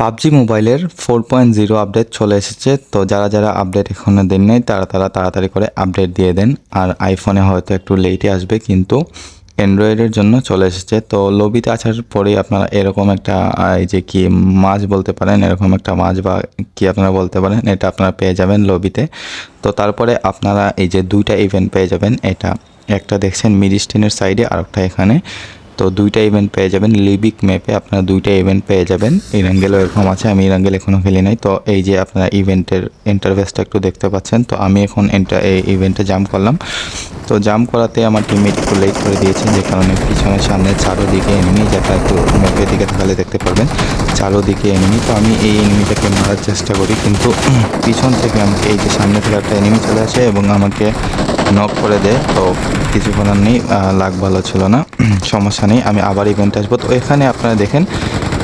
PUBG মোবাইলের four point zero update চলে এসেছে। তো যারা যারা আপডেট এখনও দেন নাই, তারা তারা তাড়াতাড়ি করে আপডেট দিয়ে দেন। আর আইফোনে হয়তো একটু লেটে আসবে, কিন্তু অ্যান্ড্রয়েডের জন্য চলে এসেছে। তো লবিতে আসার পরেই আপনারা এরকম একটা এই যে কি মাছ বলতে পারেন, এরকম একটা মাছ বা কি আপনারা বলতে পারেন, এটা আপনারা পেয়ে যাবেন লবিতে। তো তারপরে আপনারা এই যে দুইটা ইভেন্ট পেয়ে যাবেন, এটা একটা দেখছেন মিডিস্টিনের সাইডে আর একটা এখানে। তো দুইটা ইভেন্ট পেয়ে যাবেন। লিবিক ম্যাপে আপনারা দুইটা ইভেন্ট পেয়ে যাবেন। ইরাঙ্গেলও এরকম আছে, আমি ইরাঙ্গেল এখনও খেলি নাই। তো এই যে আপনারা ইভেন্টের ইন্টারভেসটা একটু দেখতে পাচ্ছেন, তো আমি এখন এই ইভেন্টে জাম করলাম। তো জাম করাতে আমার টিমমেট একটু লেট করে দিয়েছেন যে কারণে পিছনে সামনে চারোদিকে এনিমি যেটা একটু ম্যাপের দিকে তাকালে দেখতে পারবেন, চারোদিকে এনিমি তো আমি এই এনিমিটাকে মারার চেষ্টা করি, কিন্তু পিছন থেকে আমাকে এই যে সামনে থেকে একটা এনিমি চলে আসে এবং আমাকে নক করে দেয় তো কিছু করার নেই লাগ ভালো ছিল না, সমস্যা নেই, আমি আবার ইভেন্টে আসব। তো এখানে আপনারা দেখেন,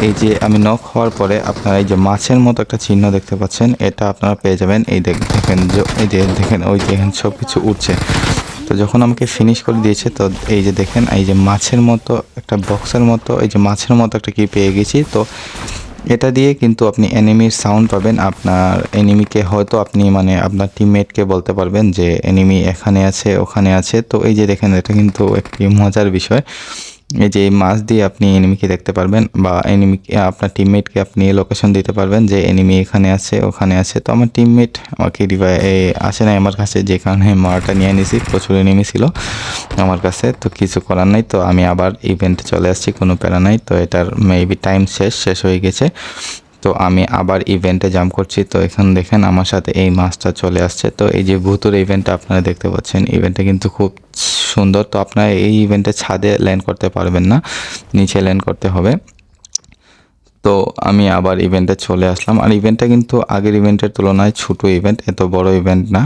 এই যে আমি নক হওয়ার পরে আপনারা এই যে মাছের মতো একটা চিহ্ন দেখতে পাচ্ছেন, এটা আপনারা পেয়ে যাবেন, এই দেখ- দেখেন এই দেখেন, ওই দেখেন সব কিছু উঠছে। তো যখন আমাকে ফিনিশ করে দিয়েছে, তো এই যে দেখেন, এই যে মাছের মতো একটা বক্সের মতো, এই যে মাছের মতো একটা কি পেয়ে গেছি, তো এটা দিয়ে কিন্তু আপনি এনিমির সাউন্ড পাবেন। আপনার এনিমিকে হয়তো আপনি মানে আপনার টিমমেটকে বলতে পারবেন যে এনিমি এখানে আছে, ওখানে আছে। তো এই যে দেখেন, এটা কিন্তু একটি মজার বিষয়। এই যে এই মাছ দিয়ে আপনি এনিমিকে দেখতে পারবেন বা এনিমি আপনার টিমমেটকে আপনি লোকেশন দিতে পারবেন যে এনিমি এখানে আছে, ওখানে আছে। তো আমার টিমমেট আমাকে রিভাই আসে নাই আমার কাছে, যে কারণে মারটা নিয়ে নিয়েছি প্রচুর এনিমি ছিল আমার কাছে, তো কিছু করার নাই। তো আমি আবার ইভেন্টে চলে আসছি, কোনো প্যারা নাই। তো এটার মেবি টাইম শেষ শেষ হয়ে গেছে। তো আমি আবার ইভেন্টে জাম করছি। তো এখানে দেখেন আমার সাথে এই মাছটা চলে আসছে। তো এই যে ভূতুর ইভেন্টটা আপনারা দেখতে পাচ্ছেন ইভেন্টটা কিন্তু খুব সুন্দর, তো আপনারা এই ইভেন্টে ছাদে ল্যান্ড করতে পারবেন না, নিচে ল্যান্ড করতে হবে। তো আমি আবার ইভেন্টে চলে আসলাম। আর ইভেন্টটা কিন্তু আগের ইভেন্টের তুলনায় ছোটো ইভেন্ট এত বড় ইভেন্ট না।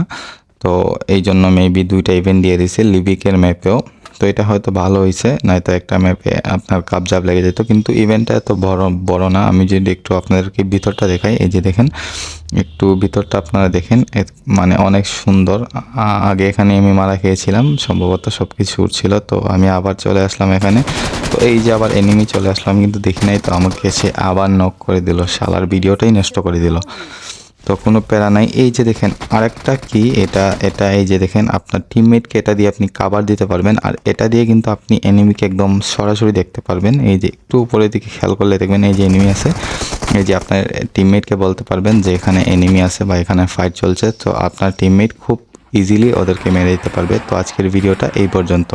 তো এই জন্য মেবি দুইটা ইভেন্ট দিয়ে দিছে লিবিকের ম্যাপেও তো এটা হয়তো ভালো হয়েছে, নয়তো একটা ম্যাপে আপনার কাবজাব লেগে যেত। কিন্তু ইভেন্টটা এত বড় বড় না। আমি যদি একটু আপনাদেরকে ভিতরটা দেখাই, এই যে দেখেন একটু ভিতরটা আপনারা দেখেন মানে অনেক সুন্দর। আগে এখানে আমি মারা খেয়েছিলাম, সম্ভবত সব কিছু উঠছিল তো আমি আবার চলে আসলাম এখানে। তো এই যে আবার এনিমি চলে আসলাম কিন্তু দেখি নাই, তো আমাকে সে আবার নক করে দিল, শালার ভিডিওটাই নষ্ট করে দিল। তো কোনো প্যারা নাই। এই যে দেখেন, আরেকটা কি, এটা এটা এই যে দেখেন, আপনার টিমমেটকে এটা দিয়ে আপনি কাবার দিতে পারবেন, আর এটা দিয়ে কিন্তু আপনি এনিমিকে একদম সরাসরি দেখতে পারবেন। এই যে একটু উপরের দিকে খেয়াল করলে দেখবেন, এই যে এনিমি আছে। এই যে আপনার টিমমেটকে বলতে পারবেন যে এখানে এনিমি আছে বা এখানে ফাইট চলছে, তো আপনার টিমমেট খুব ইজিলি ওদেরকে মেরে দিতে পারবে। তো আজকের ভিডিওটা এই পর্যন্ত।